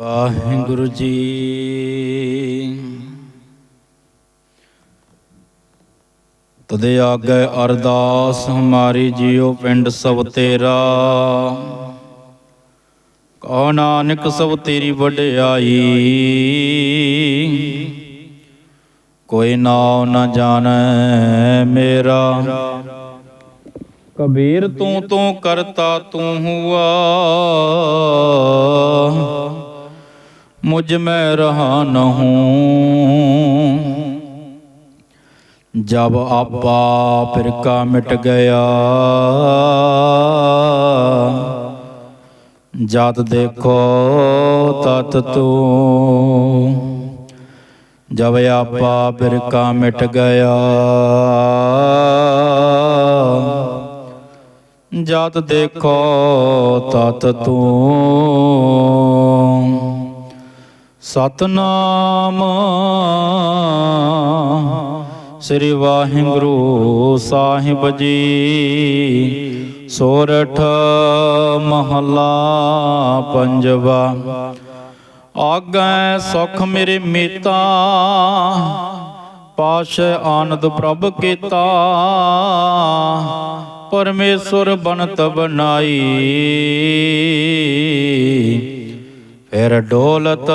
ਵਾਹਿਗੁਰੂ ਜੀ। ਤਦੇ ਆਗੇ ਅਰਦਾਸ, ਹਮਾਰੀ ਜੀਉ ਪਿੰਡ ਸਭ ਤੇਰਾ। ਕਹੋ ਨਾਨਕ ਸਭ ਤੇਰੀ ਵਡਿਆਈ। ਕੋਈ ਨਾਉ ਨ ਜਾਣੈ ਮੇਰਾ। ਕਬੀਰ ਤੂੰ ਤੂੰ ਕਰਤਾ ਤੂੰ ਹੁਆ। ਮੁਝ ਮੈਂ ਰਹਾ ਨ ਹੂੰ ਜਬ ਆਪਾ ਫਿਰ ਕਾ ਮਿਟ ਗਿਆ, ਜਦ ਦੇਖੋ ਤਤ ਤੂੰ। ਜਬ ਆਪਾ ਫਿਰ ਕਾ ਮਿਟ ਗਿਆ, ਜਦ ਦੇਖੋ ਤਤ ਤੂੰ। ਸਤਨਾਮ। ਸ੍ਰੀ ਵਾਹਿਗੁਰੂ ਸਾਹਿਬ ਜੀ, ਸੋਰਠ ਮਹਲਾ ਪੰਜਵਾ। ਆਗੈ ਸੁਖ ਮੇਰੇ ਮੀਤਾ, ਪਾਸ਼ ਆਨੰਦ ਪ੍ਰਭ ਕੀਤਾ। ਪਰਮੇਸ਼ਰ ਬਨਤ ਬਨਾਈ ਫਿਰ ਡੋਲਤ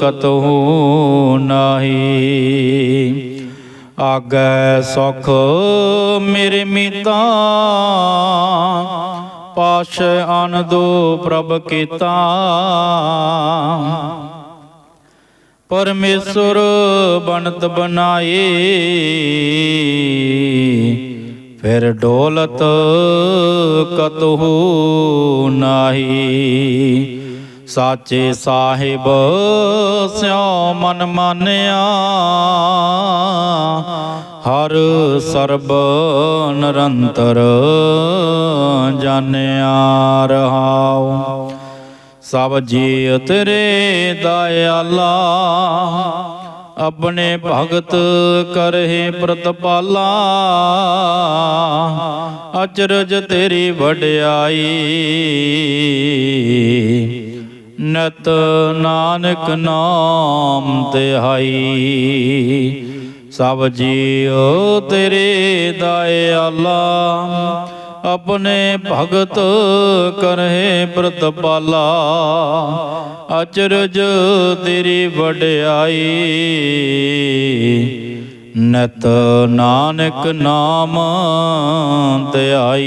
ਕਤਹੂ ਨਾਹੀ। ਆਗੈ ਸੁਖ ਮੇਰੇ ਮੀਤਾ। ਪਾਸ਼ ਆਨੰਦੋ ਪ੍ਰਭ ਕੀਤਾ। ਪਰਮੇਸ਼ਰ ਬਣਤ ਬਨਾਏ ਫਿਰ ਡੋਲਤ ਕਤਹੂ ਨਾਹੀ। ਸਾਚੇ ਸਾਹਿਬ ਸਿਉ ਮਨ ਮਾਨਿਆ। ਹਰ ਸਰਬ ਨਿਰੰਤਰ ਜਾਣਿਆ ਰਹਾਉ। ਸਭ ਜੀ ਤੇਰੇ ਦਇਆਲਾ, ਆਪਣੇ ਭਗਤ ਕਰਹਿ ਪ੍ਰਤਪਾਲਾ। ਅਚਰਜ ਤੇਰੀ ਵਡਿਆਈ ਨਤ ਨਾਨਕ ਨਾਮ ਤਿਹਾਈ ਸਭ ਜੀਉ ਤੇਰੇ ਦਇਆਲਾ, ਆਪਣੇ ਭਗਤ ਕਰਹਿ ਪ੍ਰਤਪਾਲਾ। ਅਚਰਜ ਤੇਰੀ ਵਡਿਆਈ। ਨਤ ਨਾਨਕ ਨਾਮ ਧਿਆਈ